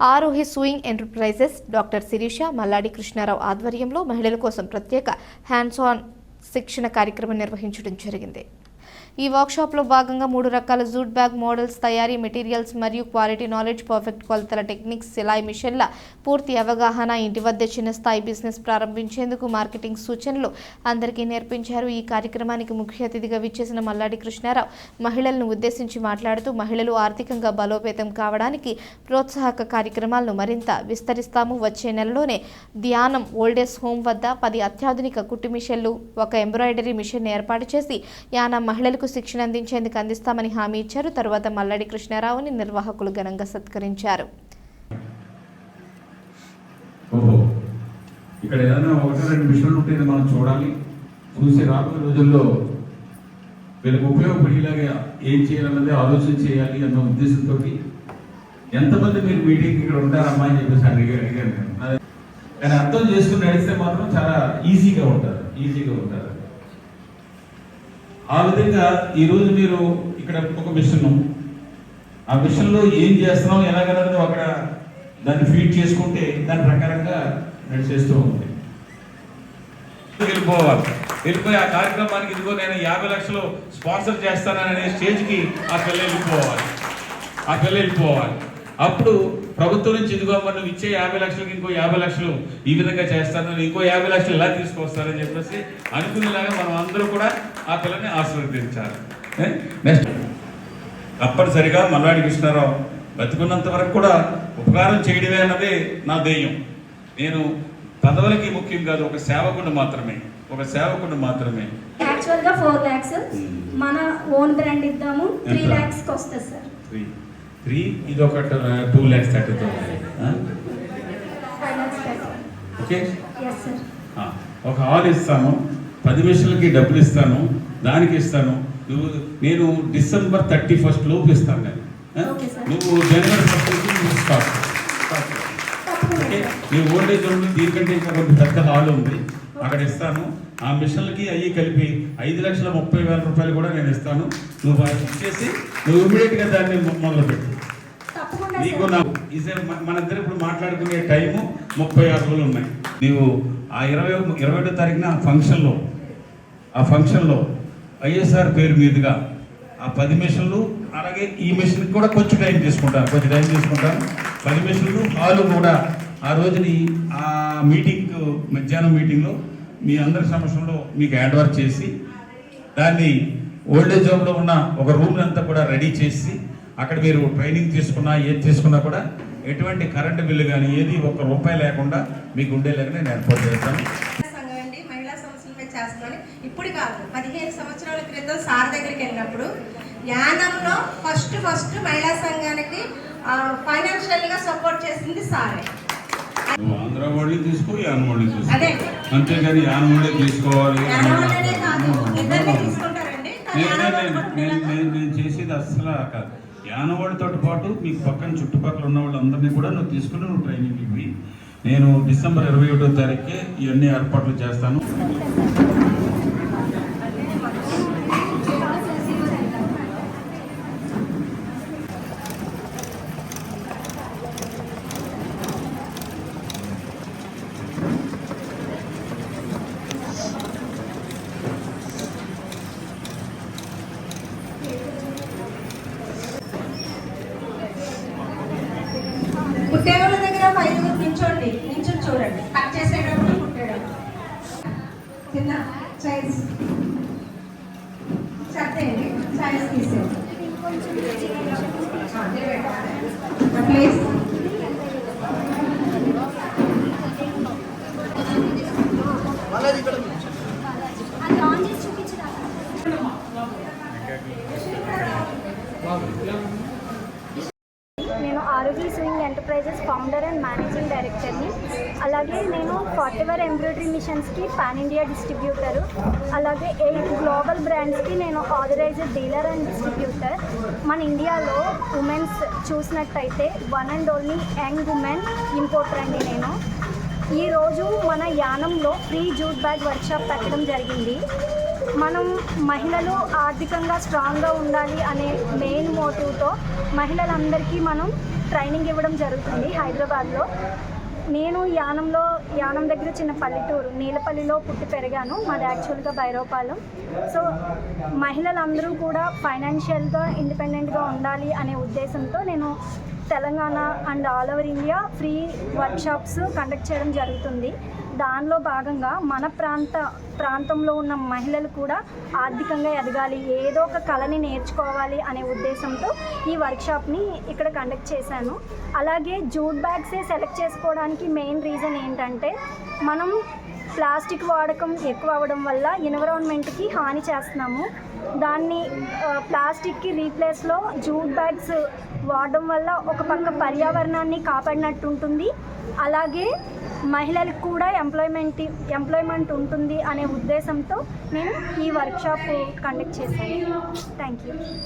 Aarohi sewing enterprises doctor Sirisha Malladi Krishnarao ఆధ్వర్యంలో మహిళల కోసం ప్రత్యేక హ్యాండ్స్ ఆన్ శిక్షణ కార్యక్రమం నిర్వహించడం జరిగింది. ఈ వర్క్షాప్లో భాగంగా మూడు రకాల జూట్ బ్యాగ్ మోడల్స్ తయారీ మెటీరియల్స్ మరియు క్వాలిటీ నాలెడ్జ్ పర్ఫెక్ట్ కొలతల టెక్నిక్స్ సిలాయి మిషన్ల పూర్తి అవగాహన ఇంటి వద్ద చిన్న స్థాయి బిజినెస్ ప్రారంభించేందుకు మార్కెటింగ్ సూచనలు అందరికీ నేర్పించారు. ఈ కార్యక్రమానికి ముఖ్య అతిథిగా విచ్చేసిన మల్లాడి కృష్ణారావు మహిళలను ఉద్దేశించి మాట్లాడుతూ మహిళలు ఆర్థికంగా బలోపేతం కావడానికి ప్రోత్సాహక కార్యక్రమాలను మరింత విస్తరిస్తాము. వచ్చే నెలలోనే ధ్యానం ఓల్డేజ్ హోమ్ వద్ద పది అత్యాధునిక కుట్టు మిషన్లు ఒక ఎంబ్రాయిడరీ మిషన్ ఏర్పాటు చేసి యానా మహిళలకు శిక్షణ అందించేందుకు అందిస్తామని హామీ ఇచ్చారు. తరువాత మల్లడి కృష్ణారావుని నిర్వాహకులు ఘనంగా సత్కరించారు. ఇక్కడ ఏదైనా ఒకటి రెండు మిషన్లు ఉంటే మనం చూడాలి. చూసి రాబోయే రోజుల్లో వీళ్ళకి ఉపయోగపడేలాగా ఏం చేయాలన్నది ఆలోచన చేయాలి అన్న ఉద్దేశంతో ఎంతమంది మీరు మీటింగ్ ఇక్కడ ఉంటారమ్మా అని చెప్పేసి అడిగా అడిగాను నేను. కానీ అర్థం చేసుకుని నడిస్తే మాత్రం చాలా ఈజీగా ఉంటారు. ఈజీగా ఉంటారు. ఆ విధంగా ఈరోజు మీరు ఇక్కడ ఒక మిషన్ ఆ మిషన్లో ఏం చేస్తున్నాం ఎలాగనేది అక్కడ దాన్ని ఫీడ్ చేసుకుంటే దాని ప్రకారంగా నడిచేస్తూ ఉంది. వెళ్ళిపోవాలి. వెళ్ళిపోయి ఆ కార్యక్రమానికి ఇదిగో నేను యాభై లక్షలు స్పాన్సర్ చేస్తాననే స్టేజ్కి ఆ పిల్ల వెళ్ళిపోవాలి. ఆ పిల్ల వెళ్ళిపోవాలి. అప్పుడు ప్రభుత్వం నుంచి ఇదిగో మరి నువ్వు ఇచ్చే యాభై లక్షలకి ఇంకో యాభై లక్షలు ఈ విధంగా చేస్తాను ఇంకో యాభై లక్షలు ఇలా తీసుకొస్తారని చెప్పేసి అనుకునేలాగా మనం అందరూ కూడా ఆ పిల్లని ఆశీర్వదించాలి. నెక్స్ట్ తప్పనిసరిగా మల్లాడి కృష్ణారావు బతుకున్నంత వరకు కూడా ఉపకారం చేయడమే అన్నదే నా ధ్యేయం. నేను పదవులకి ముఖ్యం కాదు ఒక సేవకుడు మాత్రమే ఒక సేవకుడు మాత్రమే. యాక్చువల్గా ఫోర్ ల్యాక్స్ మన ఓన్ బ్రాండ్ ఇద్దాము త్రీ కి వస్తుంది సార్. త్రీ ఇది ఒక two lakhs thirty thousand okay ఒక హాల్ ఇస్తాను పది మిషన్లకి డబ్బులు ఇస్తాను దానికి ఇస్తాను. నువ్వు నేను డిసెంబర్ థర్టీ ఫస్ట్ లోపు ఇస్తాను నేను. నువ్వు జనవరి ఫస్ట్ స్టార్ట్ ఓకే మీ ఓల్డేజ్ హోమ్ దీనికంటే ఇంకా కొంచెం పెద్ద హాల్ ఉంది. అక్కడ ఇస్తాను. ఆ మిషన్లకి అయ్యి కలిపి ఐదు లక్షల ముప్పై వేల రూపాయలు కూడా నేను ఇస్తాను. నువ్వు ఇచ్చేసి నువ్వు ఇమీడియట్గా దాన్ని మొదలుపెట్టు. నీకు మన ఇద్దరు ఇప్పుడు మాట్లాడుకునే టైము ముప్పై ఆరు రోజులు ఉన్నాయి. నీవు ఆ ఇరవై ఇరవై ఒకటో తారీఖున ఆ ఫంక్షన్లో ఆ ఫంక్షన్లో ఐఎస్ఆర్ పేరు మీదుగా ఆ పది మిషన్లు అలాగే ఈ మిషన్కి కూడా కొంచెం టైం తీసుకుంటాను కొంచెం టైం తీసుకుంటాను పది మిషన్లు హాలు కూడా ఆ రోజుని ఆ మీటింగ్ మధ్యాహ్నం మీటింగ్లో మీ అందరి సమక్షంలో మీకు హ్యాండ్ వర్క్ చేసి దాన్ని ఓల్డేజ్ హోమ్లో ఉన్న ఒక రూమ్ అంతా కూడా రెడీ చేసి అక్కడ మీరు ట్రైనింగ్ తీసుకున్నా ఏది తీసుకున్నా కూడా ఎటువంటి కరెంటు బిల్లు కానీ ఏది ఒక్క రూపాయి లేకుండా మీకు ఉండేలాగా నేను ఏర్పాటు చేస్తాను. సంఘం అండి మహిళా సమస్యలపై చేస్తామని ఇప్పుడు కాదు పదిహేను సంవత్సరాల క్రితం సార్ దగ్గరికి వెళ్ళినప్పుడు యానంలో ఫస్ట్ ఫస్ట్ మహిళా సంఘానికి ఫైనాన్షియల్గా సపోర్ట్ చేసింది సారే. నువ్వు ఆంధ్ర వాళ్ళని తీసుకో యాన వాళ్ళని తీసుకో. అదే. అంతేగాని యాన వాళ్ళే తీసుకోవాలి నేను చేసేది అస్సలు కాదు. యానవాడితో పాటు మీకు పక్కన చుట్టుపక్కల ఉన్న వాళ్ళందరినీ కూడా నువ్వు తీసుకుని నువ్వు ట్రైనింగ్ ఇవి నేను డిసెంబర్ ఇరవై ఒకటో తారీఖుకే ఇవన్నీ ఏర్పాట్లు చేస్తాను. కుట్టే దగ్గర ఒక ఐదుగురు నించోండి నించుని చూడండి. కట్ చేసేటప్పుడు కుట్టేటప్పుడు చిన్న చైర్స్. సర్దేయండి చైర్స్ తీసేయండి. ప్లీజ్ అది ఆన్ చేసి చూపించరా నేను ఆరోగ్య స్వింగ్ ఫౌండర్ అండ్ మేనేజింగ్ డైరెక్టర్ని. అలాగే నేను ఫార్టీవర్ ఎంబ్రాయిడరీ మిషన్స్కి పాన్ ఇండియా డిస్ట్రిబ్యూటర్. అలాగే ఎయిట్ గ్లోబల్ బ్రాండ్స్కి నేను ఆథరైజ్డ్ డీలర్ అండ్ డిస్ట్రిబ్యూటర్. మన ఇండియాలో ఉమెన్స్ చూసినట్టయితే one and only young women importer అండి నేను. ఈరోజు మన యానంలో ఫ్రీ జూట్ బ్యాగ్ వర్క్షాప్ పెట్టడం జరిగింది. మనం మహిళలు ఆర్థికంగా స్ట్రాంగ్గా ఉండాలి అనే మెయిన్ మోటివ్తో మహిళలందరికీ మనం ట్రైనింగ్ ఇవ్వడం జరుగుతుంది హైదరాబాద్లో. నేను యానంలో యానం దగ్గర చిన్న పల్లెటూరు నీలపల్లిలో పుట్టి పెరిగాను. మాది యాక్చువల్గా భైరవపాలెం. సో మహిళలందరూ కూడా ఫైనాన్షియల్గా ఇండిపెండెంట్గా ఉండాలి అనే ఉద్దేశంతో నేను Telangana and all over India free workshops conduct చేయడం జరుగుతుంది. దానిలో భాగంగా మన ప్రాంత ప్రాంతంలో ఉన్న మహిళలు కూడా ఆర్థికంగా ఎదగాలి ఏదో ఒక కళని నేర్చుకోవాలి అనే ఉద్దేశంతో ఈ వర్క్షాప్ని ఇక్కడ కండక్ట్ చేశాను. అలాగే జూట్ బ్యాగ్సే సెలెక్ట్ చేసుకోవడానికి మెయిన్ రీజన్ ఏంటంటే మనం ప్లాస్టిక్ వాడకం ఎక్కువ అవ్వడం వల్ల ఎన్విరాన్మెంట్కి హాని చేస్తున్నాము. దాన్ని ప్లాస్టిక్కి రీప్లేస్లో జూట్ బ్యాగ్స్ వాడడం వల్ల ఒక పక్క పర్యావరణాన్ని కాపాడినట్టు ఉంటుంది అలాగే మహిళలకు కూడా ఎంప్లాయ్మెంట్ ఎంప్లాయ్మెంట్ ఉంటుంది అనే ఉద్దేశంతో నేను ఈ వర్క్షాప్ కండక్ట్ చేశాను థ్యాంక్ యూ